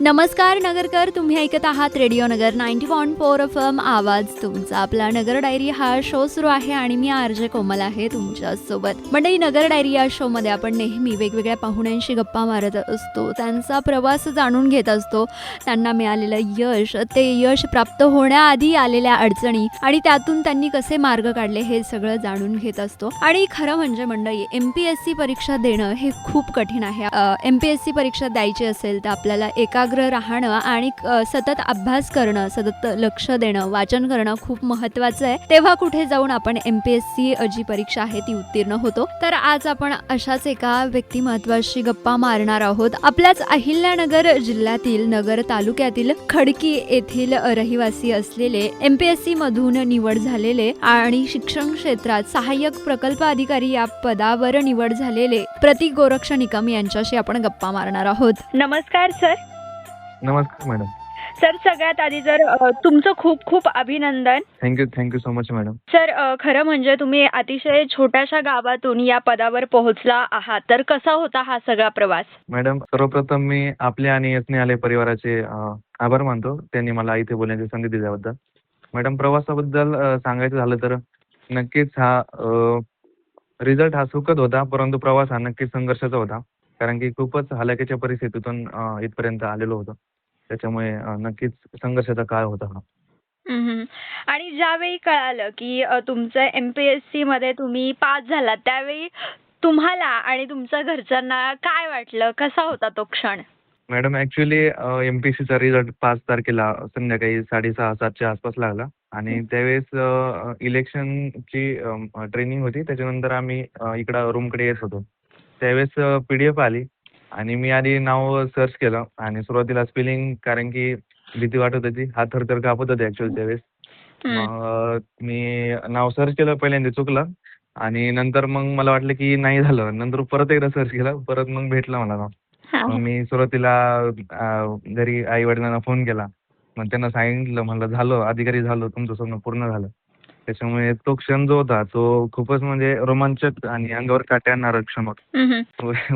नमस्कार नगरकर तुम्ही ऐकत आहात radio Nagar ninety point four F M आवाज तुमचा. आपला नगर डायरी हा शो सुरू आहे आणि मी आर जे कोमल आहे तुमच्यासोबत. मंडळी नगर डायरी या शोमध्ये आपण नेहमी वेगवेगळ्या पाहुण्यांशी गप्पा मारत असतो. त्यांचा प्रवास जाणून घेत असतो. त्यांना मिळालेलं यश ते यश प्राप्त होण्याआधी आलेल्या अडचणी आणि त्यातून त्यांनी कसे मार्ग काढले हे सगळं जाणून घेत असतो. आणि खरं म्हणजे मंडळी एम पी एस सी परीक्षा देणं हे खूप कठीण आहे. एम पी एस सी परीक्षा द्यायची असेल तर आपल्याला एका एकाग्र राहणं आणि सतत अभ्यास करणं सतत लक्ष देणं वाचन करणं खूप महत्वाचं आहे. तेव्हा कुठे जाऊन आपण एम पी एस सी जी परीक्षा आहे ती उत्तीर्ण होतो. तर आज आपण अशाच एका व्यक्तिमत्वाशी गप्पा मारणार आहोत. आपल्याच अहिल्यानगर जिल्ह्यातील नगर तालुक्यातील खडकी येथील रहिवासी असलेले एम पी एस सी मधून निवड झालेले आणि शिक्षण क्षेत्रात सहाय्यक प्रकल्प अधिकारी या पदावर निवड झालेले प्रतीक गोरक्ष निकम यांच्याशी आपण गप्पा मारणार आहोत. नमस्कार सर. नमस्कार मॅडम सर सगळ्यात आधी जर अ, तुमचं खूप खूप अभिनंदन. Thank you thank you so much madam sir अ, खरं म्हणजे तुम्ही अतिशय छोट्याशा गावातून या पदावर पोहोचला आहात. तर कसा होता हा सगळा प्रवास? मॅडम सर्वप्रथम मी आपले आणि आले परिवाराचे अ, आभार मानतो. त्यांनी मला इथे बोलण्याची संधी दिल्याबद्दल. मॅडम प्रवासाबद्दल अ, सांगायचं झालं तर नक्कीच हा रिझल्ट हा सुखद होता परंतु प्रवास हा नक्कीच संघर्षाचा होता. कारण की खूपच हलाखीच्या परिस्थितीतून अ, इथपर्यंत आलेलो होतो. त्याच्यामुळे अ, नक्कीच संघर्षाचा काळ होता हा. हम्म. आणि ज्यावेळी कळालं की अ, तुमचं एम पी एस सी मध्ये तुम्ही पास झालात त्यावेळी तुम्हाला आणि तुमच्या घरच्यांना काय वाटलं? कसा होता तो क्षण? मॅडम ॲक्च्युली एम पी सीचा रिझल्ट पाच तारखेला संध्याकाळी साडेसहा सातच्या आसपास लागला. आणि त्यावेळेस इलेक्शनची ट्रेनिंग होती. त्याच्यानंतर आम्ही अ, इकडं रूमकडे येत होतो. त्यावेळेस पी डी एफ आली आणि मी आधी नाव सर्च केलं आणि सुरुवातीला स्पेलिंग कारण की भीती वाटत होती. हात थरथर कापत होते ॲक्च्युअली त्यावेळेस. मग मी नाव सर्च केलं पहिल्यांदा चुकलं आणि नंतर मग मला वाटलं की नाही झालं. नंतर परत एकदा सर्च केलं परत मग भेटलं मला नाव. मग मी सुरुवातीला घरी आई वडिलांना फोन केला. मग त्यांना सांगितलं म्हणलं झालं अधिकारी झालो तुमचं स्वप्न पूर्ण झालं. त्याच्यामुळे तो क्षण जो होता तो खूपच म्हणजे रोमांचक आणि अंगावर काटे आणणारा क्षण होता.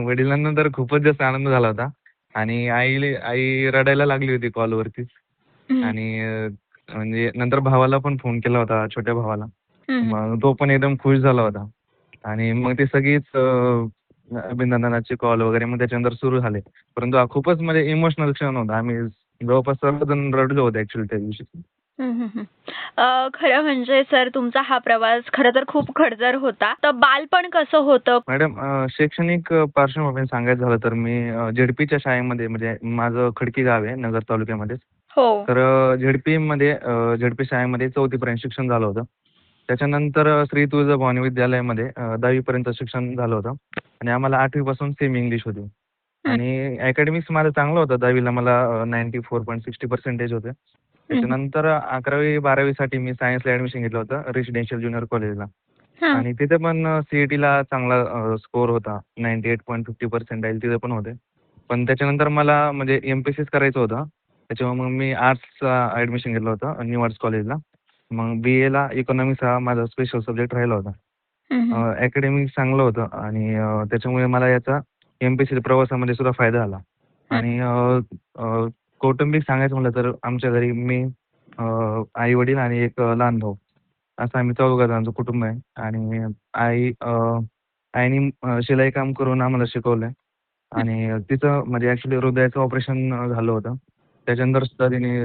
वडिलांना तर खूपच जास्त आनंद झाला होता. आणि आई आई रडायला लागली होती कॉलवरती आणि म्हणजे नंतर भावाला पण फोन केला होता छोट्या भावाला. मग तो पण एकदम खुश झाला होता. आणि मग ते सगळीच अभिनंदनाचे कॉल वगैरे मग त्याच्यानंतर सुरू झाले. परंतु हा खूपच म्हणजे इमोशनल क्षण होता. आम्ही जवळपास सर्वजण रडलो होतो ऍक्च्युली त्या दिवशी. अ, खरं म्हणजे सर तुमचा हा प्रवास खरं तर खूप खडतर होता. तर बालपण कसं होतं? मॅडम अ, शैक्षणिक अ, पार्श्वभूमी सांगायचं झालं तर मी अ, झेडपीच्या शाळेमध्ये म्हणजे माझं खडकी गाव आहे नगर तालुक्यामध्ये हो. तर अ, झेडपीमध्ये अ, झेडपी शाळेमध्ये चौथीपर्यंत शिक्षण झालं होतं. त्याच्यानंतर अ, श्री तुळजाभवानी विद्यालयामध्ये अ, दहावीपर्यंत शिक्षण झालं होतं. आणि आम्हाला आठवीपासून सेमी इंग्लिश होती. आणि अकॅडमिक्स माझं चांगलं होतं. दहावीला मला ninety four point sixty percentage होते. त्याच्यानंतर अकरावी बारावीसाठी मी सायन्सला ॲडमिशन घेतलं होतं रेसिडेन्शियल ज्युनियर कॉलेजला आणि तिथे पण सीईटीला चांगला स्कोर होता. Ninety eight point fifty percentile तिथे पण होते. पण त्याच्यानंतर मला म्हणजे एम पी सीच करायचं होतं. त्याच्यामुळे मग मी आर्ट्सचा ॲडमिशन घेतलं होतं न्यू आर्ट्स कॉलेजला मग बी एला इकॉनॉमिक्स हा माझा स्पेशल सब्जेक्ट राहिला होता. अकॅडमिक चांगलं होतं. आणि अ, त्याच्यामुळे मला याचा एम पी सी प्रवासामध्ये सुद्धा फायदा झाला. आणि कौटुंबिक सांगायचं म्हटलं तर आमच्या घरी मी आई वडील आणि एक लहान भाऊ असं आम्ही चौघ जणांचं कुटुंब आहे. आणि आई आईने शिलाई काम करून आम्हाला शिकवलं आहे आणि तिचं म्हणजे ॲक्च्युली हृदयाचं ऑपरेशन झालं होतं. त्याच्यानंतर सुद्धा तिने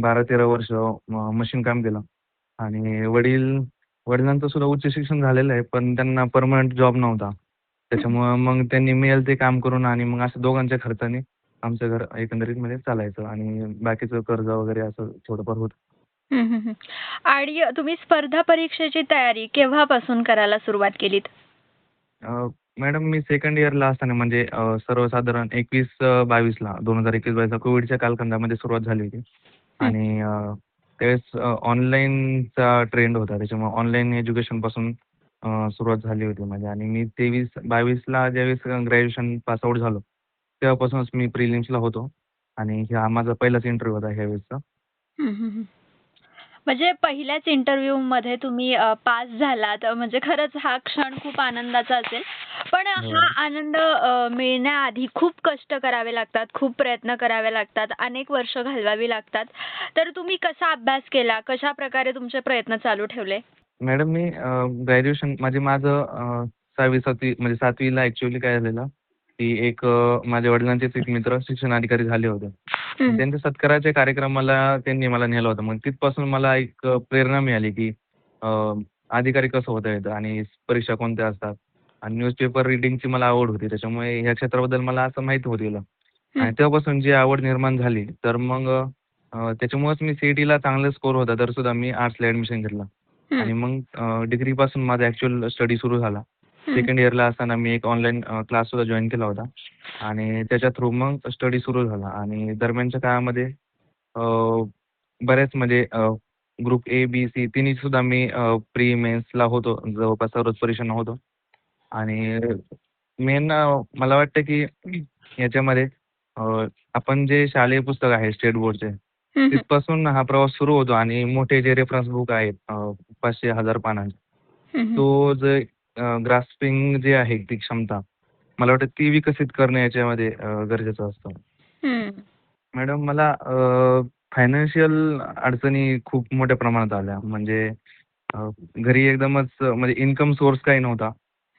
बारा तेरा वर्ष मशीन काम केलं. आणि वडील वडिलांचं सुद्धा उच्च शिक्षण झालेलं आहे पण त्यांना परमनंट जॉब नव्हता. त्याच्यामुळं मग त्यांनी मिळेल ते काम करून आणि मग असं दोघांच्या खर्चाने आमचं घर एकंदरीत मध्ये चालायचं आणि बाकीचं कर्ज वगैरे असं थोडंफार होतं. आणि तुम्ही स्पर्धा परीक्षेची तयारी केव्हापासून करायला सुरुवात केलीत? मॅडम मी सेकंड इयरला असताना म्हणजे सर्वसाधारण एकवीस बावीसला दोन हजार एकवीस बावीसला कोविडच्या कालखंडामध्ये सुरुवात झाली होती. आणि त्यावेळेस ऑनलाईनचा ट्रेंड होता त्याच्यामुळे ऑनलाईन एज्युकेशनपासून अ, सुरुवात झाली होती माझी. आणि मी तेवीस बावीसला ज्यावेळेस ग्रॅज्युएशन पासआउट झालो तेव्हापासूनच मी प्रिलिम्सला होतो. आणि हा माझा पहिलाच इंटरव्ह्यू होता ह्यावेळेसचा म्हणजे पहिल्याच इंटरव्ह्यू मध्ये तुम्ही पास झालात. म्हणजे खरंच हा क्षण खूप आनंदाचा असेल. पण हो. हा आनंद मिळण्याआधी खूप कष्ट करावे लागतात. खूप प्रयत्न करावे लागतात. अनेक वर्ष घालवावी लागतात. तर तुम्ही कसा अभ्यास केला? कशा प्रकारे तुमचे प्रयत्न चालू ठेवले? मॅडम मी ग्रॅज्युएशन म्हणजे माझं सहावी सातवी म्हणजे सातवीला ॲक्च्युअली काय झालेलं? की एक माझ्या वडिलांचेच एक मित्र शिक्षण अधिकारी झाले होते. त्यांच्या सत्काराच्या कार्यक्रमाला त्यांनी मला नेलं होतं. मग तिथपासून मला एक प्रेरणा मिळाली की अधिकारी कसं होता येतं आणि परीक्षा कोणत्या असतात? आणि न्यूजपेपर रिडिंगची मला आवड होती. त्याच्यामुळे ह्या क्षेत्राबद्दल मला असं माहिती होत गेलं. आणि तेव्हापासून जी आवड निर्माण झाली तर मग त्याच्यामुळेच मी सी ला चांगला स्कोर होता. तर सुद्धा मी आर्ट्सला ॲडमिशन घेतलं. आणि मग डिग्री पासून माझा ॲक्च्युअल स्टडी सुरू झाला. सेकंड इयरला असताना मी एक ऑनलाईन क्लास सुद्धा जॉईन केला होता. आणि त्याच्या थ्रू मग स्टडी सुरू झाला. आणि दरम्यानच्या काळामध्ये बऱ्याच म्हणजे ग्रुप ए बी सी तिन्ही सुद्धा मी प्री मेन्सला होतो. जवळपास सर्वच परीक्षांना होतो. आणि मेन मला वाटतं की याच्यामध्ये आपण जे शालेय पुस्तक आहे स्टेट बोर्डचे. तिथपासून हा प्रवास सुरू होतो. आणि मोठे जे रेफरन्स बुक आहेत पाचशे हजार पानांचे. तो जे ग्रास्पिंग जे आहे ती क्षमता मला वाटतं ती विकसित करणं याच्यामध्ये अ, गरजेचं असतं. हम्म. मॅडम मला फायनान्शियल अडचणी खूप मोठ्या प्रमाणात आल्या. म्हणजे अ, घरी एकदमच अ, म्हणजे इन्कम सोर्स काही नव्हता.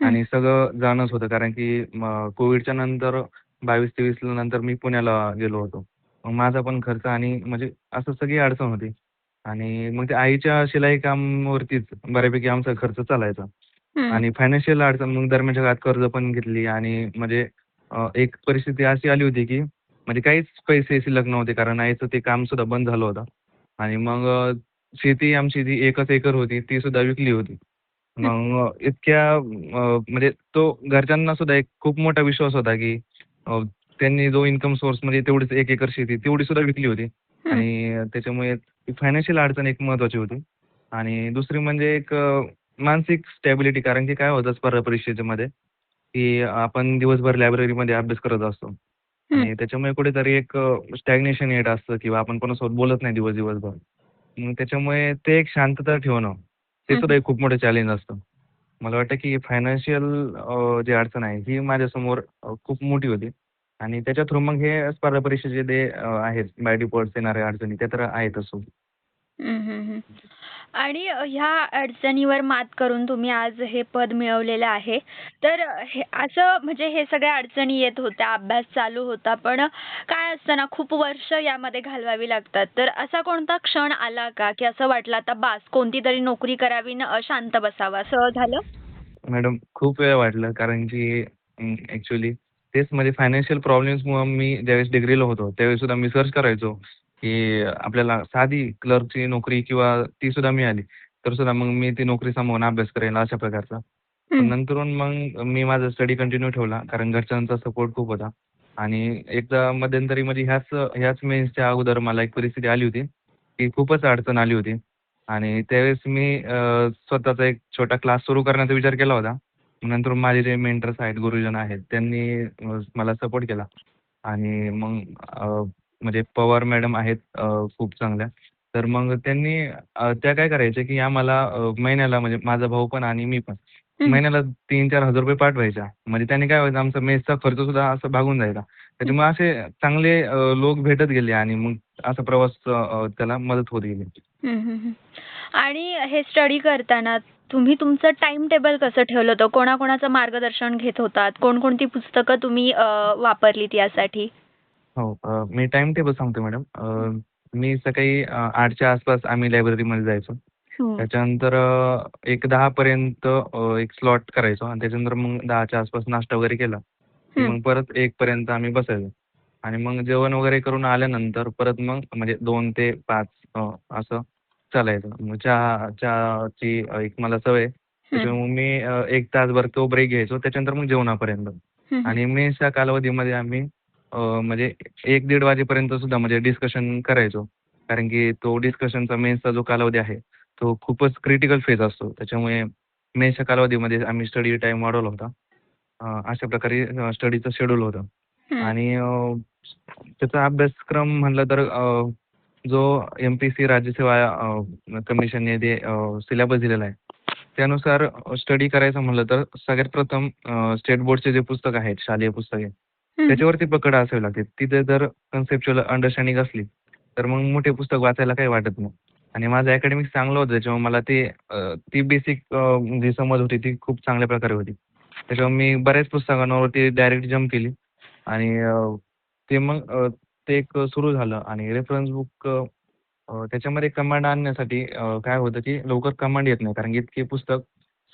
आणि सगळं जाणंच होतं. कारण की म, कोविडच्या नंतर बावीस तेवीस नंतर मी पुण्याला गेलो होतो. मग माझा पण खर्च आणि म्हणजे असं सगळी अडचण होती. आणि मग ते आईच्या शिलाई कामवरतीच बऱ्यापैकी आमचा खर्च चालायचा. आणि फायनान्शियल अडचण मग दरम्यानच्या काळात कर्ज पण घेतली आणि म्हणजे अ, एक परिस्थिती अशी आली होती की म्हणजे काहीच पैसे शिल्लक नव्हते कारण आईचं ते काम सुद्धा बंद झालं होतं. आणि मग अ, शेती आमची जी एकच एकर होती ती सुद्धा विकली होती. मग इतक्या अ, म्हणजे तो घरच्यांना सुद्धा एक खूप मोठा विश्वास होता की अ, त्यांनी जो इन्कम सोर्स म्हणजे तेवढीच एक एकर शेती तेवढी सुद्धा विकली होती. आणि त्याच्यामुळे फायनान्शियल अडचण एक महत्त्वाची होती. आणि दुसरी म्हणजे एक अ, मानसिक स्टॅबिलिटी कारण की काय होतं स्पर्धा परीक्षेच्यामध्ये की आपण दिवसभर लायब्ररीमध्ये अभ्यास करत असतो. आणि त्याच्यामुळे कुठेतरी एक स्टॅग्नेशन येत असतं किंवा आपण कोणासोबत बोलत नाही दिवस दिवसभर. मग त्याच्यामुळे ते एक शांतता ठेवणं ते सुद्धा एक खूप मोठं चॅलेंज असतं. मला वाटतं की फायनान्शियल जी अडचण आहे ही माझ्यासमोर अ, खूप मोठी होती. आणि त्याच्या थ्रू मग हे स्पर्धा परीक्षेचे जे अ, आहेत बाय डिफॉल्ट येणाऱ्या अडचणी त्या तर आहेतच. हम्म, हम्म, हम्म. आणि ह्या अडचणीवर मात करून तुम्ही आज हे पद मिळवलेलं आहे. तर असं म्हणजे हे सगळ्या अडचणी येत होत्या अभ्यास चालू होता पण काय असतं ना खूप वर्ष यामध्ये घालवावी लागतात. तर असा कोणता क्षण आला का? की असं वाटलं आता बास कोणती तरी नोकरी करावी न शांत बसावं असं झालं? मॅडम खूप वेळ वाटलं कारण की ऍक्च्युली तेच म्हणजे फायनान्शियल प्रॉब्लेम्समुळं मी ज्यावेळेस डिग्रीला होतो त्यावेळेस सुद्धा मी सर्च करायचो. की आपल्याला साधी क्लर्कची नोकरी किंवा ती सुद्धा मिळाली तर सुद्धा मग मी ती नोकरी सांभाळून अभ्यास करेन अशा प्रकारचा. पण. नंतरून मग मी माझा स्टडी कंटिन्यू ठेवला कारण घरच्यांचा सपोर्ट खूप होता. आणि एकदा मध्यंतरी म्हणजे ह्याच ह्याच मेन्सच्या अगोदर मला एक परिस्थिती आली होती की खूपच अडचण आली होती. आणि त्यावेळेस मी स्वतःचा एक छोटा क्लास सुरू करण्याचा विचार केला होता. नंतर माझे जे मेंटर्स आहेत गुरुजन आहेत त्यांनी मला सपोर्ट केला. आणि मग म्हणजे पवार मॅडम आहेत खूप चांगल्या. तर मग त्यांनी अ, त्या काय करायच्या की आम्हाला अ, महिन्याला म्हणजे माझा भाऊ पण आणि मी पण. महिन्याला तीन चार हजार रुपये पाठवायच्या. म्हणजे त्याने काय व्हायचं आमचा मेसचा खर्च सुद्धा असं भागून जायचा. त्याच्यामुळे असे चांगले अ, लोक भेटत गेले आणि मग असा प्रवास अ, त्याला मदत होत गेली. आणि हे स्टडी करताना तुम्ही तुमचं टाइम टेबल कसं ठेवलं होतं? कोणाकोणाचं मार्गदर्शन घेत होतात? कोणकोणती पुस्तकं तुम्ही अ, वापरलीत यासाठी? हो मी टाइम टेबल सांगतो मॅडम अ, मी सकाळी अ, आठच्या आसपास आम्ही लायब्ररीमध्ये जायचो हम्म. त्याच्यानंतर अ, एक दहापर्यंत अ, एक स्लॉट करायचो आणि त्याच्यानंतर मग दहाच्या आसपास नाश्ता वगैरे केला की. मग परत एकपर्यंत आम्ही बसायचो आणि मग जेवण वगैरे करून आल्यानंतर परत मग म्हणजे दोन ते पाच अ, असं चालायचं मग चहा चहाची एक मला सवय आहे. त्याच्यामुळे मी अ, एक तासभर तो ब्रेक घ्यायचो त्याच्यानंतर मग जेवणापर्यंत हम्म. आणि मेन्सच्या कालावधीमध्ये आम्ही म्हणजे एक दीड वाजेपर्यंत सुद्धा म्हणजे डिस्कशन करायचो कारण की तो डिस्कशनचा मेन्सचा जो कालावधी आहे तो खूपच क्रिटिकल फेज असतो त्याच्यामुळे मेन्सच्या कालावधीमध्ये आम्ही स्टडी टाईम वाढवला होता अशा प्रकारे स्टडीचं शेड्यूल होतं. आणि त्याचा अभ्यासक्रम म्हणलं तर जो एम पी सी राज्यसेवा कमिशनने जे सिलेबस दिलेला आहे त्यानुसार स्टडी करायचं म्हणलं तर सगळ्यात प्रथम स्टेट बोर्डचे जे पुस्तक आहेत शालेय पुस्तके. त्याच्यावरती पकड असावी लागते. तिथे जर कन्सेप्च्युअल अंडरस्टँडिंग असली तर मग मोठे पुस्तक वाचायला काही वाटत नाही. आणि माझं अकॅडमिक चांगलं होतं त्याच्यामुळे मला ते ती बेसिक जी समज होती ती खूप चांगल्या प्रकारे होती. त्याच्यामुळे मी बऱ्याच पुस्तकांवरती डायरेक्ट जम्प केली. आणि ते मग ते एक सुरू झालं. आणि रेफरन्स बुक त्याच्यामध्ये कमांड आणण्यासाठी काय होतं की लवकर कमांड येत नाही. कारण की इतके पुस्तक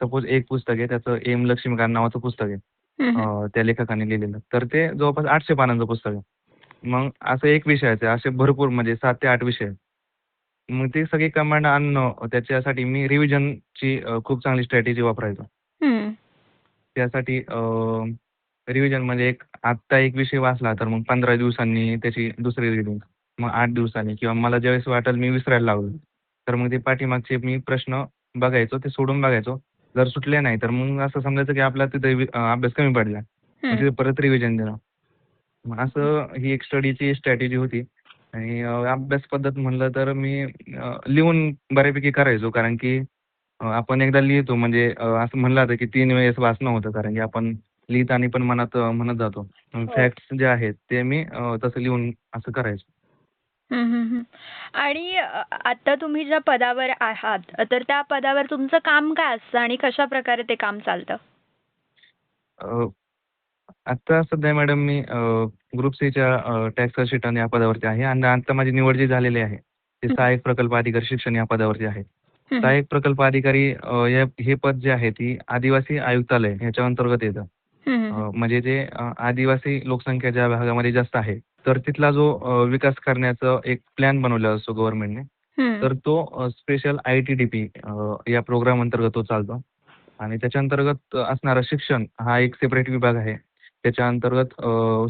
सपोज एक पुस्तक आहे त्याचं एम लक्ष्मीकांत नावाचं पुस्तक आहे. त्या लेखकाने लिहिलेलं. तर ते जवळपास आठशे पानांचं पुस्तक आहे. मग असं एक विषयाचं आहे असे भरपूर म्हणजे सात ते आठ विषय आहेत. मग ते सगळी कमांड आणणं त्याच्यासाठी मी रिव्हिजनची खूप चांगली स्ट्रॅटेजी वापरायचो. त्यासाठी रिव्हिजन म्हणजे एक आत्ता एक विषय वाचला तर मग पंधरा दिवसांनी त्याची दुसरी रिडिंग मग आठ दिवसांनी किंवा मला ज्यावेळेस वाटेल मी विसरायला लागलो तर मग ते पाठीमागचे मी प्रश्न बघायचो ते सोडून बघायचो. जर सुटले नाही तर मग असं समजायचं की आपला तिथे अभ्यास कमी पडला. मग. तिथे परत रिव्हिजन देणं. मग असं ही एक स्टडीची स्ट्रॅटेजी होती. आणि अभ्यास पद्धत म्हणलं तर मी लिहून बऱ्यापैकी करायचो. कारण की आपण एकदा लिहितो म्हणजे असं म्हणलं जातं की तीन वेळेस वाचणं होतं. कारण की आपण लिहिताना पण मनात म्हणत जातो. फॅक्ट्स जे आहेत ते मी तसं लिहून असं करायचो. आणि आता तुम्ही ज्या पदावर आहात तर त्या पदावर तुमचं काम काय असतं आणि कशा प्रकारे ते काम चालतं? अ, आत्ता सध्या मॅडम मी ग्रुप सीच्या टॅक्स असिस्टंट या पदावरती आहे आणि आता माझी निवड जी झालेली आहे ते. सहाय्यक प्रकल्प अधिकारी शिक्षण या पदावरती आहे. सहाय्यक प्रकल्प अधिकारी हे पद जे आहे ती आदिवासी आयुक्तालय ह्याच्या अंतर्गत येतं. म्हणजे जे आदिवासी लोकसंख्या ज्या भागामध्ये जास्त आहे तर तिथला जो विकास करण्याचा एक प्लॅन बनवलेला असतो गव्हर्नमेंटने. तर तो special I T D P या प्रोग्राम अंतर्गत तो चालतो. आणि त्याच्या अंतर्गत असणारं शिक्षण हा एक सेपरेट विभाग आहे. त्याच्या अंतर्गत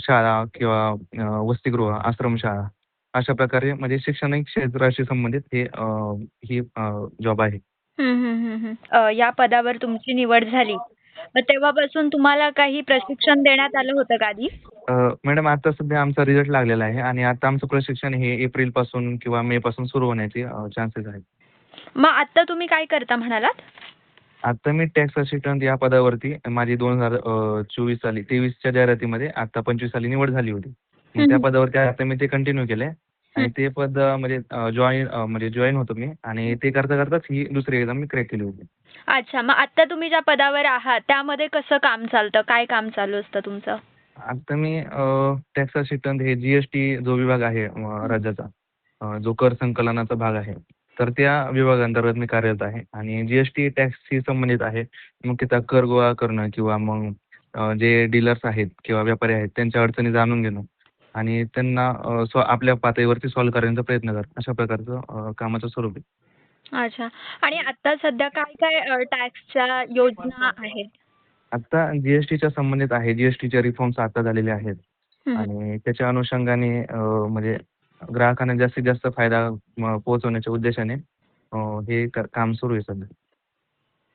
शाळा किंवा वसतिगृह आश्रमशाळा अशा प्रकारे म्हणजे शैक्षणिक क्षेत्राशी संबंधित हे ही जॉब आहे. या पदावर तुमची निवड झाली. मग तेव्हापासून तुम्हाला काही प्रशिक्षण देण्यात आलं होतं का आधी? मॅडम आता सध्या आमचा रिझल्ट लागलेला आहे आणि आता आमचं प्रशिक्षण हे एप्रिलपासून किंवा मे पासून सुरू होण्याचे चान्सेस आहेत. मग आता तुम्ही काय करता म्हणालात? आता मी टॅक्स असिस्टंट या पदावरती माझी दोन हजार चोवीस साली तेवीसच्या जाहिरातीमध्ये आता पंचवीस साली निवड झाली होती. त्या. पदावरती आता मी ते कंटिन्यू केलंय. आणि. ते पद म्हणजे जॉईन म्हणजे जॉईन होतो मी आणि ते करता करताच ही दुसरी एक्झाम मी क्रॅक केली होती. अच्छा मग आता तुम्ही ज्या पदावर आहात त्यामध्ये कसं काम चालतं? काय काम चालू असतं तुमचं? आता मी टॅक्स असिस्टंट हे जीएसटी जो विभाग आहे राज्याचा जो कर संकलनाचा भाग आहे तर त्या विभागांतर्गत मी कार्यरत आहे. आणि जीएसटी टॅक्सशी संबंधित आहे. मुख्यतः कर गोळा करणं किंवा मग जे डीलर्स आहेत किंवा व्यापारी आहेत त्यांच्या अडचणी जाणून घेणं. आणि त्यांना स्व आपल्या पातळीवरती सॉल्व्ह करण्याचा प्रयत्न करणं अशा प्रकारचं कामाचं स्वरूप आहे. अच्छा. आणि आता सध्या काय काय टॅक्सच्या योजना आहेत? आता जीएसटीच्या संबंधित आहे. जीएसटीचे रिफॉर्म्स आता झालेले आहेत. आणि त्याच्या अनुषंगाने म्हणजे ग्राहकांना जास्तीत जास्त फायदा पोहोचवण्याच्या उद्देशाने हे काम सुरू आहे सध्या.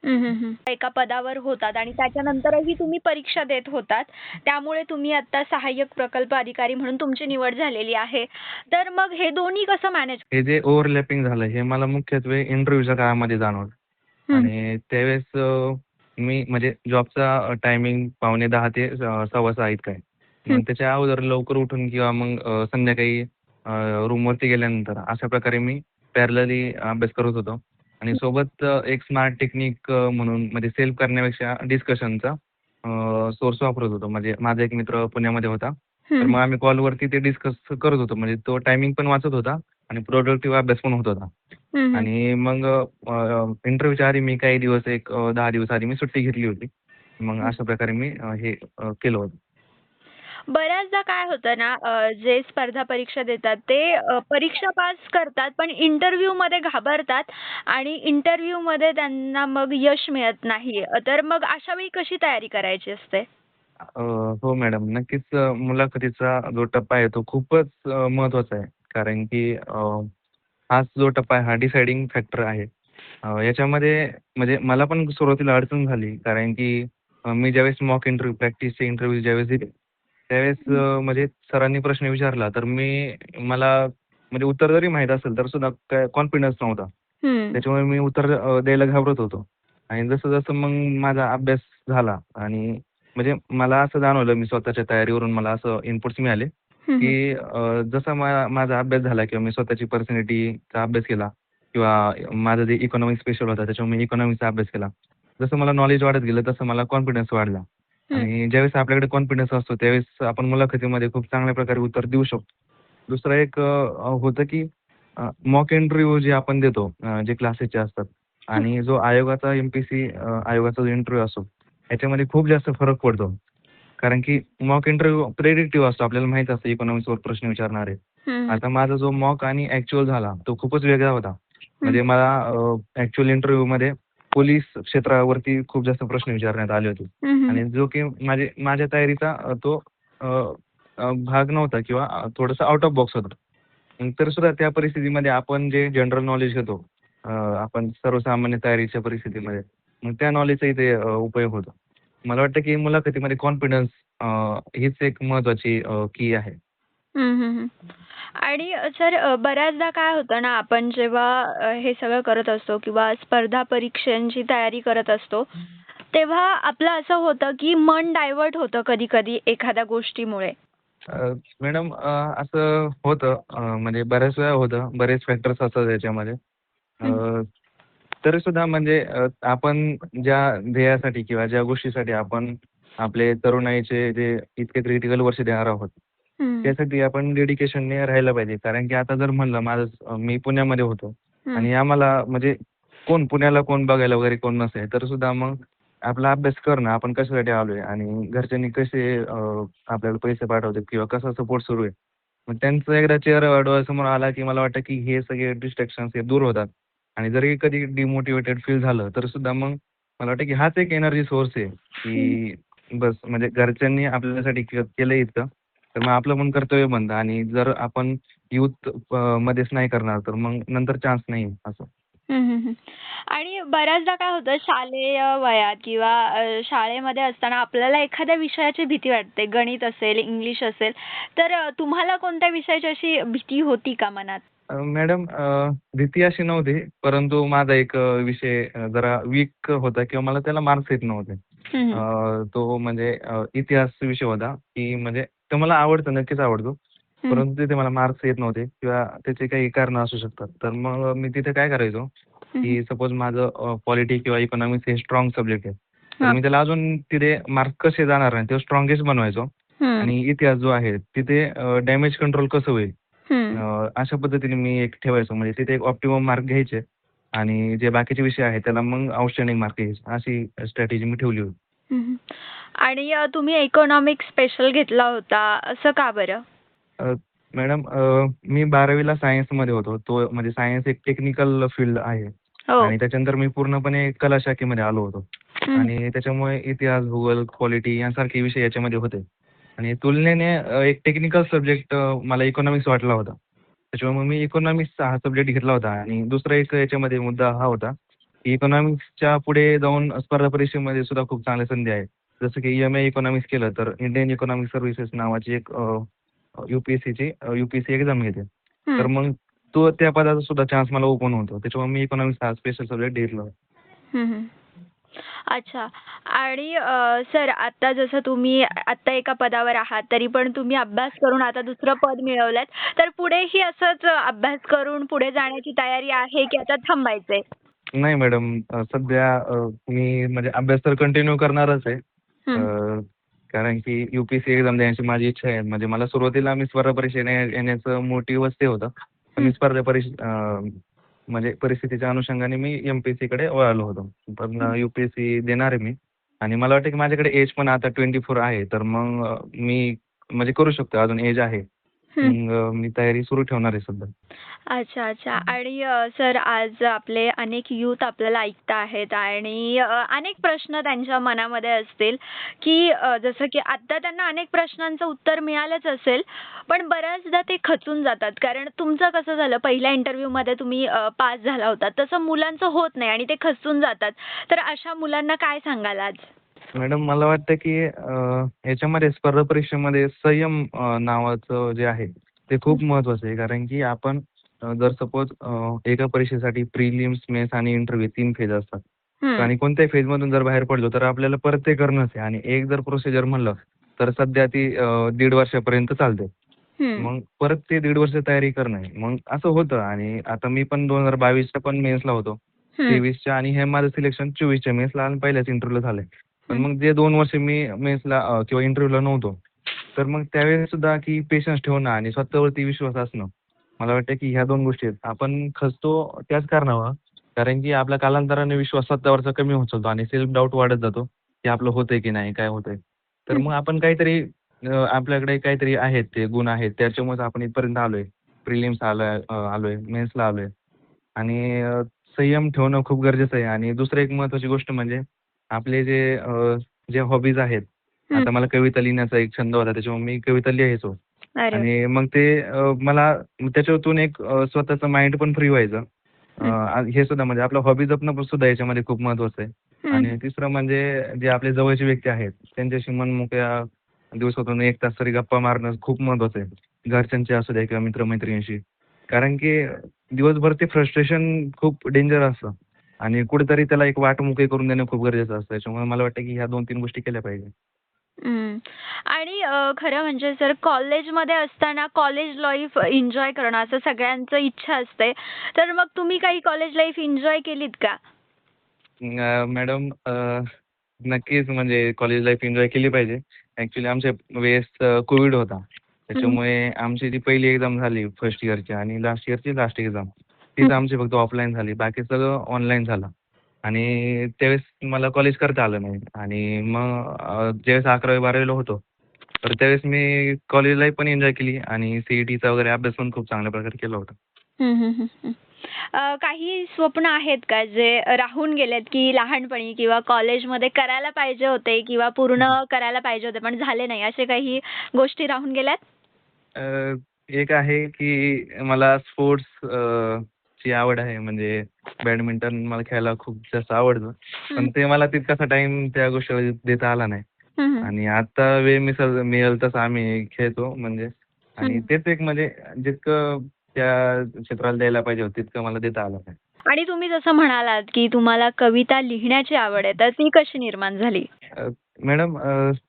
एका पदावर होतात आणि त्याच्यानंतरही तुम्ही परीक्षा देत होतात. त्यामुळे तुम्ही आता सहाय्यक प्रकल्प अधिकारी म्हणून तुमची निवड झालेली आहे. तर मग हे दोन्ही कसं मॅनेज हे जे ओव्हरलॅपिंग झालं हे मला मुख्यत्वे इंटरव्ह्यूच्या काळामध्ये जाणवलं. आणि त्यावेळेस अ, मी म्हणजे जॉबचा टायमिंग पावणे दहा ते सव्वा सहा इतका आहे. हं. मग त्याच्या अगोदर लवकर उठून किंवा मग अ, संध्याकाळी रूमवरती गेल्यानंतर अशा प्रकारे मी पॅरलली अभ्यास करत होतो. आणि सोबत एक स्मार्ट टेक्निक म्हणून म्हणजे सेल्फ करण्यापेक्षा डिस्कशनचा सोर्स वापरत होतो. म्हणजे माझा एक मित्र पुण्यामध्ये होता. तर मग आम्ही कॉलवरती ते डिस्कस करत होतो. म्हणजे तो टायमिंग पण वाचत होता आणि प्रोडक्टिव्ह अभ्यास पण होत होता. आणि मग इंटरव्ह्यूच्या आधी मी काही दिवस एक दहा दिवस आधी मी सुट्टी घेतली होती. मग. अशा प्रकारे मी हे केलं होतं. बऱ्याचदा काय होतं ना जे स्पर्धा परीक्षा देतात ते परीक्षा पास करतात पण इंटरव्ह्यू मध्ये घाबरतात आणि इंटरव्ह्यू मध्ये त्यांना मग यश मिळत नाही. तर मग अशा वेळी कशी तयारी करायची असते? हो मॅडम. नक्कीच मुलाखतीचा जो टप्पा आहे तो खूपच महत्त्वाचा महत्त्वाचा आहे. कारण की हाच जो टप्पा आहे हा डिसाइडिंग फॅक्टर आहे. याच्यामध्ये म्हणजे मला पण सुरुवातीला अडचण झाली. कारण की मी ज्यावेळेस मॉक इंटरव्ह्यू प्रॅक्टिसचे इंटरव्ह्यू ज्यावेळेस दिले त्यावेळेस म्हणजे सरांनी प्रश्न विचारला तर मी मला म्हणजे उत्तर जरी माहीत असेल तर सुद्धा काय कॉन्फिडन्स नव्हता. त्याच्यामुळे मी उत्तर अ, द्यायला घाबरत होतो आणि जसं जसं मग माझा अभ्यास झाला आणि म्हणजे मला असं जाणवलं मी स्वतःच्या तयारीवरून मला असं इनपुट्स मिळाले हम्म, हम्म. की अ, जसा मा माझा अभ्यास झाला किंवा मी स्वतःची पर्सनॅलिटीचा अभ्यास केला किंवा माझं जे इकॉनॉमिक स्पेशल होता त्याच्यामुळे मी इकॉनॉमिक्सचा अभ्यास केला जसं मला नॉलेज वाढत गेलं तसं मला कॉन्फिडन्स वाढला आणि ज्यावेळेस आपल्याकडे कॉन्फिडन्स असतो त्यावेळेस आपण मुलाखतीमध्ये खूप चांगल्या प्रकारे उत्तर देऊ शकतो. दुसरं एक अ, होतं की मॉक इंटरव्ह्यू जे आपण देतो अ, जे क्लासेसचे असतात आणि जो आयोगाचा एम पी सी आयोगाचा जो इंटरव्ह्यू असतो याच्यामध्ये खूप जास्त फरक पडतो. कारण की मॉक इंटरव्ह्यू प्रेडिक्टिव्ह असतो आपल्याला माहीत असतं इकॉनॉमिक्सवर प्रश्न विचारणारे. हम्म, आता माझा जो मॉक आणि ऍक्च्युअल झाला तो खूपच वेगळा होता. म्हणजे मला ऍक्च्युअल इंटरव्ह्यू मध्ये पोलीस क्षेत्रावरती खूप जास्त प्रश्न विचारण्यात आले होते. आणि जो की माझे माझ्या तयारीचा तो भाग नव्हता किंवा थोडासा आउट ऑफ बॉक्स होता. तर सुद्धा त्या परिस्थितीमध्ये आपण जे जनरल नॉलेज घेतो आपण सर्वसामान्य तयारीच्या परिस्थितीमध्ये मग त्या नॉलेजचा इथे उपयोग होतो. मला वाटतं की मुलाखतीमध्ये कॉन्फिडन्स हीच एक महत्वाची की आहे. आणि सर बऱ्याचदा काय होतं ना आपण जेव्हा हे सगळं करत असतो किंवा स्पर्धा परीक्षांची तयारी करत असतो तेव्हा आपलं असं होतं की मन डायव्हर्ट होतं कधी कधी एखाद्या गोष्टीमुळे. मॅडम असं होतं म्हणजे बऱ्याच वेळा होतं बरेच फॅक्टर्स असतात याच्यामध्ये. तरी सुद्धा म्हणजे आपण ज्या ध्येयासाठी किंवा ज्या गोष्टीसाठी आपण आपले तरुणाईचे जे इतके क्रिटिकल वर्ष देणार आहोत त्यासाठी आपण डेडिकेशनने राहायला पाहिजे. कारण की आता जर म्हणलं माझं मी पुण्यामध्ये होतो. आणि आम्हाला म्हणजे कोण पुण्याला कोण बघायला वगैरे कोण नसेल तर सुद्धा मग आपला अभ्यास करणं आपण कशासाठी आलोय? आणि घरच्यांनी कसे आपल्याला पैसे पाठवतात किंवा कसा सपोर्ट सुरू आहे? मग त्यांचा एकदा चेहरा डोळ्यासमोर आला की मला वाटतं की हे सगळे डिस्ट्रॅक्शन्स हे दूर होतात. आणि जरी कधी डिमोटिवेटेड फील झालं तर सुद्धा मग मला वाटतं की हाच एक एनर्जी सोर्स आहे. की बस म्हणजे घरच्यांनी आपल्यासाठी केलं इतकं. तर मग आपलं पण कर्तव्य बनतं आणि जर आपण युथ मध्येच नाही करणार तर मग नंतर चान्स नाही असं. आणि बऱ्याचदा काय होतं शालेय वयात किंवा शाळेमध्ये असताना आपल्याला एखाद्या विषयाची भीती वाटते. गणित असेल इंग्लिश असेल तर तुम्हाला कोणत्या विषयाची अशी भीती होती का मनात? मॅडम भीती अशी नव्हती परंतु माझा एक विषय जरा वीक होता किंवा मला त्याला मार्क्स येत नव्हते. तो म्हणजे इतिहास विषय होता की म्हणजे तो मला आवडतो नक्कीच आवडतो. परंतु तिथे मला मार्क्स येत नव्हते किंवा त्याचे काही कारण असू शकतात. तर मग मी तिथे काय करायचो की सपोज माझं पॉलिटी किंवा इकॉनॉमिक्स हे स्ट्रॉंग सब्जेक्ट आहे. तर. मी त्याला अजून तिथे मार्क्स कसे जाणार नाही ते स्ट्रॉंगेस्ट बनवायचो. आणि इतिहास जो आहे तिथे डॅमेज कंट्रोल कसं होईल? अशा पद्धतीने मी एक ठेवायचो. म्हणजे तिथे एक ऑप्टिमम मार्क घ्यायचे आणि जे बाकीचे विषय आहेत त्याला मग आउटस्टँडिंग मार्क घ्यायचे. अशी स्ट्रॅटेजी मी ठेवली होती. आणि तुम्ही इकॉनॉमिक्स स्पेशल घेतला होता. असं का बरं? मॅडम मी बारावीला सायन्समध्ये होतो. तो म्हणजे सायन्स एक टेक्निकल फील्ड आहे. हो. आणि त्याच्यानंतर मी पूर्णपणे कला शाखेमध्ये आलो होतो. आणि त्याच्यामुळे इतिहास भूगोल क्वालिटी यांसारखे विषय याच्यामध्ये होते. आणि तुलनेने एक टेक्निकल सब्जेक्ट मला इकॉनॉमिक्स वाटला होता. त्याच्यामुळे मग मी इकॉनॉमिक्सचा हा सब्जेक्ट घेतला होता. आणि दुसरा एक याच्यामध्ये मुद्दा हा होता. इकॉनॉमिक्सच्या पुढे जाऊन स्पर्धा परीक्षेमध्ये सुद्धा खूप चांगल्या संधी आहेत. जसं की एम ए इकॉनॉमिक्स केलं तर इंडियन इकॉनॉमिक सर्व्हिसेस नावाची एक युपीएससीची युपीएससी एक्झाम घेते. तर. मग तो त्या पदाचा सुद्धा चान्स मला ओपन होतो. त्याच्यामुळे मी इकॉनॉमिक्स हा स्पेशल सब्जेक्ट घेतला. अच्छा. आणि सर आता जसं तुम्ही आता एका पदावर आहात तरी पण तुम्ही अभ्यास करून आता दुसरं पद मिळवलंय तर पुढेही असंच अभ्यास करून पुढे जाण्याची तयारी आहे की आता थांबायचंय? नाही मॅडम सध्या मी म्हणजे अभ्यास तर कंटिन्यू करणारच आहे. अ, कारण की युपीएससी एक्झाम देण्याची माझी इच्छा आहे म्हणजे मला सुरुवातीला मी स्पर्धा परीक्षेने येण्याचं मोटिव्हच ते होतं पण मी. स्पर्धा परीक्षा म्हणजे परिस्थितीच्या अनुषंगाने मी एमपीएससी कडे वळालो होतो पण. युपीएससी देणार आहे मी आणि मला वाटतं की माझ्याकडे एज पण आता ट्वेंटी फोर आहे तर मग अ, मी म्हणजे करू शकतो अजून एज आहे. मग मी तयारी सुरू ठेवणार आहे सध्या. अच्छा अच्छा. आणि सर आज आपले अनेक यूथ आपल्याला ऐकत आहेत आणि अनेक प्रश्न त्यांच्या मनामध्ये असतील की जसं की आता त्यांना अनेक प्रश्नांचं उत्तर मिळालंच असेल पण बऱ्याचदा ते खचून जातात. कारण तुमचं कसं झालं पहिल्या इंटरव्ह्यू मध्ये तुम्ही पास झाला होता. तसं मुलांचं होत नाही आणि ते खचून जातात. तर अशा मुलांना काय सांगाल आज? मॅडम मला वाटतं की याच्यामध्ये स्पर्धा परीक्षेमध्ये संयम नावाचं जे आहे ते खूप महत्वाचं आहे. कारण की आपण जर सपोज एका परीक्षेसाठी प्रिलिम्स मेन्स आणि इंटरव्ह्यू तीन फेज असतात. आणि कोणत्याही फेजमधून जर बाहेर पडलो तर आपल्याला परत ते करणंच आहे. आणि एक जर प्रोसिजर म्हणलं तर सध्या ती दीड वर्षापर्यंत चालते. मग परत ते दीड वर्ष तयारी करणं आहे. मग असं होतं. आणि आता मी पण दोन हजार बावीसच्या पण मेन्सला होतो. तेवीसच्या आणि हे माझं सिलेक्शन चोवीसच्या मेन्सला आणि पहिल्याच इंटरव्ह्यूला झालंय. पण मग जे दोन वर्ष मी मेन्सला किंवा इंटरव्ह्यूला नव्हतो तर मग त्यावेळेस सुद्धा की पेशन्स ठेवणं आणि स्वतःवरती विश्वास असणं. मला वाटतं की ह्या दोन गोष्टी आहेत. आपण खचतो त्याच कारणावर कारण की आपला कालांतराने विश्वास स्वतःवरचा कमी होत चालतो आणि सेल्फ डाऊट वाढत जातो की आपलं होतंय की नाही काय होतंय. तर मग आपण काहीतरी आपल्याकडे काहीतरी आहेत ते गुण आहेत त्याच्यामुळे आपण इथपर्यंत आलोय. प्रिलिम्स आलोय आलोय मेन्सला आलोय. आणि संयम ठेवणं खूप गरजेचं आहे. आणि दुसरं एक महत्वाची गोष्ट म्हणजे आपले जे जे हॉबीज आहेत. आता मला कविता लिहिण्याचा एक छंद होता त्याच्यामुळे मी कविता लिहायचो. आणि मग ते मला त्याच्यातून एक स्वतःचं माइंड पण फ्री व्हायचं. हे सुद्धा म्हणजे आपलं हॉबी जपणं पण सुद्धा याच्यामध्ये खूप महत्वाचं आहे. आणि तिसरं म्हणजे जे आपले जवळचे व्यक्ती आहेत त्यांच्याशी मनमोकळ्या दिवसातून एक तास तरी गप्पा मारणं खूप महत्वाचं आहे. घरच्यांचे असू द्या किंवा मित्रमैत्रिणींशी. कारण की दिवसभर ते फ्रस्ट्रेशन खूप डेंजर असतं. आणि कुठेतरी त्याला एक वाट मोकळी करून देणं खूप गरजेचं असतं. त्याच्यामुळे मला वाटतं की ह्या दोन तीन गोष्टी केल्या पाहिजे. आणि खरं म्हणजे सर कॉलेजमध्ये असताना कॉलेज लाईफ एन्जॉय करणं असं सगळ्यांचं इच्छा असते तर मग तुम्ही काही कॉलेज लाईफ एन्जॉय केलीत का? मॅडम नक्कीच म्हणजे कॉलेज लाईफ एन्जॉय केली पाहिजे. ऍक्च्युली आमच्या वेळेस कोविड होता. त्याच्यामुळे आमची जी पहिली एक्झाम झाली फर्स्ट इयरची आणि लास्ट इयरची लास्ट एक्झाम. तीच. आमची फक्त ऑफलाईन झाली. बाकी सगळं ऑनलाईन झालं. आणि त्यावेळेस मला कॉलेज करता आलं नाही. आणि मग ज्यावेळेस अकरावी बारावीला होतो तर त्यावेळेस मी कॉलेज लाईफ पण एन्जॉय केली. आणि सीईटीचा वगैरे अभ्यास पण खूप चांगल्या प्रकारे केला होता. काही स्वप्न आहेत का जे राहून गेलेत की लहानपणी किंवा कॉलेजमध्ये करायला पाहिजे होते किंवा पूर्ण करायला पाहिजे होते पण झाले नाही? असे काही गोष्टी राहून गेल्यात? एक आहे की मला स्पोर्ट्स ची आवड आहे. म्हणजे बॅडमिंटन मला खेळायला खूप जास्त आवडतं. पण ते मला तितकासा टाइम त्या गोष्टीवर देता आला नाही. आणि आता वेळ मिसळ मिळेल तसं आम्ही खेळतो म्हणजे. आणि. तेच एक म्हणजे जितकं त्या क्षेत्राला द्यायला पाहिजे होतं तितकं मला देता आलं नाही. आणि तुम्ही जसं म्हणालात की तुम्हाला कविता लिहिण्याची आवड आहे तर ती कशी निर्माण झाली? मॅडम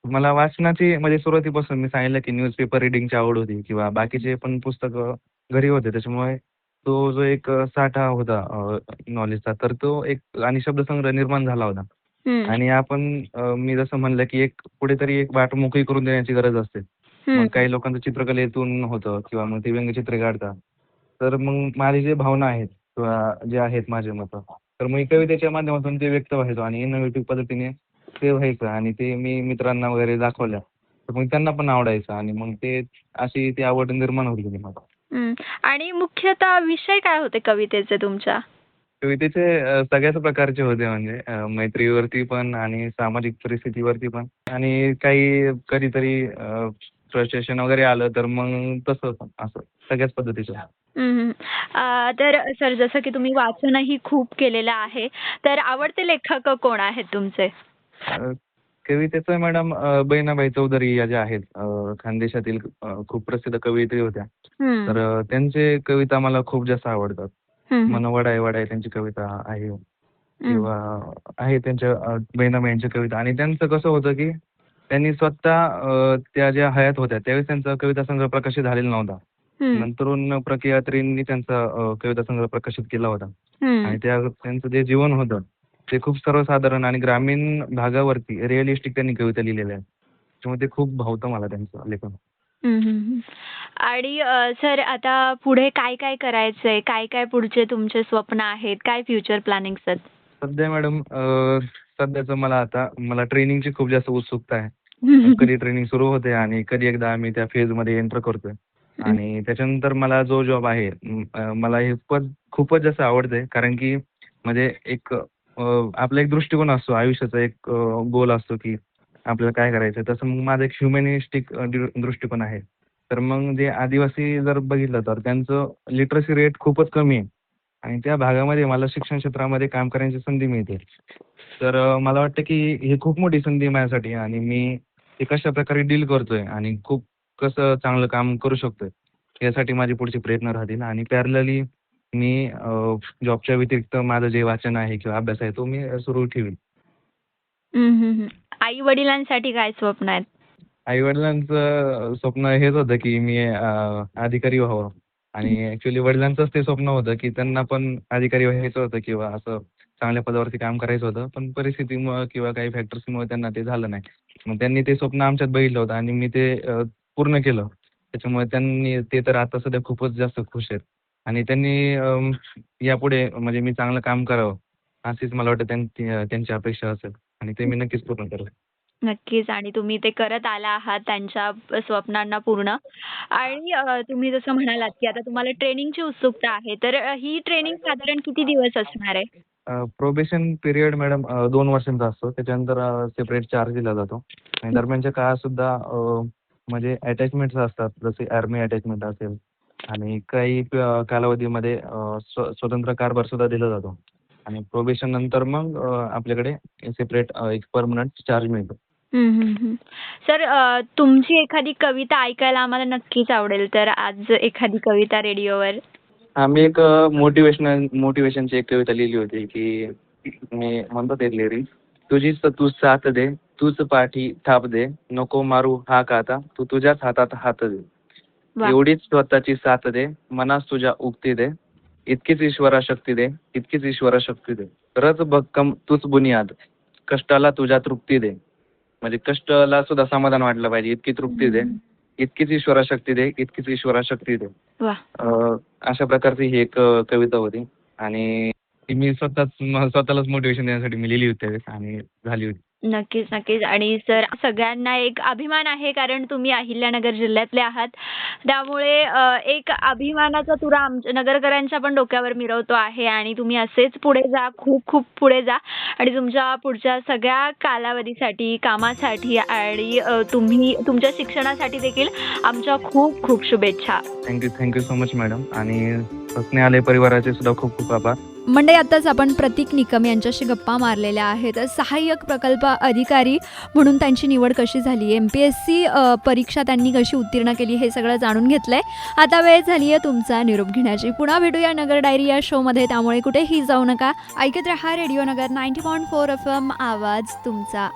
मला वाचनाची म्हणजे सुरुवातीपासून मी सांगितलं की न्यूजपेपर रिडिंगची आवड होती किंवा बाकीचे पण पुस्तकं घरी होते. त्याच्यामुळे तो जो एक साठा होता नॉलेजचा तर तो एक आणि शब्दसंग्रह निर्माण झाला होता हम्म. आणि आपण अ, मी जसं म्हणलं की एक कुठेतरी एक वाट मोकळी करून देण्याची गरज असते हम्म. मग काही लोकांचं चित्रकलेतून होतं किंवा मग ते व्यंगचित्र काढतात तर मग माझे जे भावना आहेत किंवा जे आहेत माझे मतं तर मी कवितेच्या माध्यमातून ते व्यक्त व्हायचो आणि इनोव्हेटिव्ह पद्धतीने ते व्हायचं आणि ते मी मित्रांना वगैरे दाखवल्या तर मग त्यांना पण आवडायचं आणि मग ते अशी ती आवड निर्माण होत मला. आणि मुख्यतः विषय काय होते कवितेचे तुमच्या? कवितेचे अ, सगळ्याच प्रकारचे होते म्हणजे अ, मैत्रीवरती पण आणि सामाजिक परिस्थितीवरती पण. आणि काही कधीतरी फ्रस्ट्रेशन वगैरे आलं तर मग तसं असं सगळ्याच पद्धतीचं. अ, तर सर जसं की तुम्ही वाचनही खूप केलेलं आहे. तर आवडते लेखक कोण आहेत तुमचे? अ, कवितेचं मॅडम बहिणाबाई चौधरी या ज्या आहेत अ, खानदेशातील अ, खूप प्रसिद्ध कवयित्री होत्या हम्म. तर अ, त्यांचे कविता मला खूप जास्त आवडतात हम्म. मन वडाय वडाय त्यांची कविता आहे हम्म. किंवा आहे त्यांच्या अ, बहिणाबाईंची कविता आणि त्यांचं कसं होतं की त्यांनी स्वतः अ, त्या ज्या हयात होत्या त्यावेळेस त्यांचा कविता संग्रह प्रकाशित झालेला नव्हता हम्म. नंतरून प्रक्रियात्रींनी त्यांचा अ, कविता संग्रह प्रकाशित केला होता हम्म. आणि त्या त्यांचं जे जीवन होतं ते खूप सर्वसाधारण आणि ग्रामीण भागावरती रिअलिस्टिक त्यांनी कविता लिहिलेल्या आहेत. त्यामुळे ते खूप भावतं मला त्यांचं लेखन. आणि सर आता पुढे काय काय करायचंय? काय काय पुढचे तुमचे स्वप्न आहेत? काय फ्युचर प्लॅनिंग आहेत सध्या मॅडम सध्याचं मला आता मला ट्रेनिंगची खूप जास्त उत्सुकता आहे. कधी ट्रेनिंग सुरू होते आणि कधी एकदा आम्ही त्या फेजमध्ये एंटर करतोय. आणि त्याच्यानंतर मला जो जॉब आहे मला हे पद खूपच जास्त आवडते कारण की म्हणजे एक आपला एक दृष्टिकोन असतो आयुष्याचा एक गोल असतो की आपल्याला काय करायचं तसं मग माझा एक ह्युमॅनिस्टिक दृष्टिकोन आहे. तर मग जे आदिवासी जर बघितलं तर त्यांचं लिटरसी रेट खूपच कमी आहे. आणि त्या भागामध्ये मला शिक्षण क्षेत्रामध्ये काम करण्याची संधी मिळते. तर मला वाटतं की ही खूप मोठी संधी माझ्यासाठी आणि मी ते कशा प्रकारे डील करतोय आणि खूप कसं चांगलं काम करू शकतोय यासाठी माझे पुढचे प्रयत्न राहतील. आणि पॅरलली मी जॉबच्या व्यतिरिक्त माझं जे वाचन आहे किंवा अभ्यास आहे तो मी सुरू ठेवीन. आई वडिलांसाठी काय स्वप्न आहेत? आई वडिलांचं स्वप्न हेच होतं की मी अधिकारी व्हावं. आणि ऍक्च्युली वडिलांचंच ते स्वप्न होतं की त्यांना पण अधिकारी व्हायचं होतं किंवा असं चांगल्या पदावरती काम करायचं होतं. पण परिस्थितीमुळे किंवा काही फॅक्टर्समुळे त्यांना ते झालं नाही. मग त्यांनी ते स्वप्न आमच्यात बघितलं होतं आणि मी ते पूर्ण केलं. त्याच्यामुळे त्यांनी ते तर आता सध्या खूपच जास्त खुश आहेत. आणि त्यांनी यापुढे म्हणजे मी चांगलं काम करावं अशीच मला वाटतं त्यांची त्यांची अपेक्षा असेल. आणि ते मी नक्कीच पूर्ण करेल. नक्कीच. आणि तुम्ही ते करत आला आहात त्यांच्या स्वप्नांना पूर्ण. आणि तुम्ही जसं म्हणालात की आता तुम्हाला ट्रेनिंगची उत्सुकता आहे तर ही ट्रेनिंग साधारण किती दिवस असणार आहे? प्रोबेशन पिरियड मॅडम दोन वर्षांचा असतो. त्याच्यानंतर सेपरेट चार्ज दिला जातो. आणि दरम्यानच्या काळात सुद्धा म्हणजे अटॅचमेंट्स असतात. जसे आर्मी अटॅचमेंट असेल आणि काही प- कालावधीमध्ये अं, स्व- स्वतंत्र कारभार सुद्धा दिला जातो. आणि प्रोबेशन नंतर मग अं, आपल्याकडे सेपरेट एक परमनंट चार्ज मिळतो. सर अ, तुमची एखादी कविता ऐकायला आम्हाला नक्कीच आवडेल. तर आज एखादी कविता रेडिओवर. आम्ही एक मोटिवेशनल मोटिवेशनची एक कविता लिहिली होती की मी म्हणतो ते लिरिक्स तुझीच तूच साथ दे तूच पाठी थाप दे नको मारू हा काता तू तुझ्याच हातात हात दे. एवढीच स्वतःची साथ दे मनास तुझ्या उक्ती दे इतकीच ईश्वरा शक्ती दे इतकीच ईश्वरा शक्ती दे. रच भक्कम तूच बुनियाद. कष्टाला तुझ्या तृप्ती दे. म्हणजे कष्टाला सुद्धा समाधान वाटलं पाहिजे इतकी तृप्ती दे. इतकीच ईश्वरा शक्ती दे इतकीच ईश्वरा शक्ती दे. वा. अं, अशा प्रकारची ही एक अं, कविता होती. आणि ती मी स्वतःच स्वतःलाच मोटिवेशन देण्यासाठी मी लिहिली होती त्यावेळेस आणि झाली होती. नक्कीच नक्कीच. आणि सर सगळ्यांना एक अभिमान आहे कारण तुम्ही अहिल्यानगर जिल्ह्यातले आहात. त्यामुळे एक अभिमानाचा तुरा आमच्या नगरकरांच्या पण डोक्यावर मिरवतो आहे आणि तुम्ही असेच पुढे जा खूप खूप पुढे जा. आणि तुमच्या पुढच्या सगळ्या कालावधीसाठी कामासाठी आणि तुम्ही तुमच्या शिक्षणासाठी देखील आमच्या खूप खूप शुभेच्छा. Thank you thank you so much madam आणि स्नेहालय परिवाराचे सुद्धा खूप खूप आभार. मंडळी आताच आपण प्रतीक निकम यांच्याशी गप्पा मारलेल्या आहेत. सहाय्यक प्रकल्प अधिकारी म्हणून त्यांची निवड कशी झाली? एम पी एस सी परीक्षा त्यांनी कशी उत्तीर्ण केली हे सगळं जाणून घेतलं आहे आता वेळ झाली आहे तुमचा निरोप घेण्याची. पुन्हा भेटूया नगर डायरी या शोमध्ये. त्यामुळे कुठेही जाऊ नका. ऐकत रहा radio Nagar ninety point four F M आवाज तुमचा.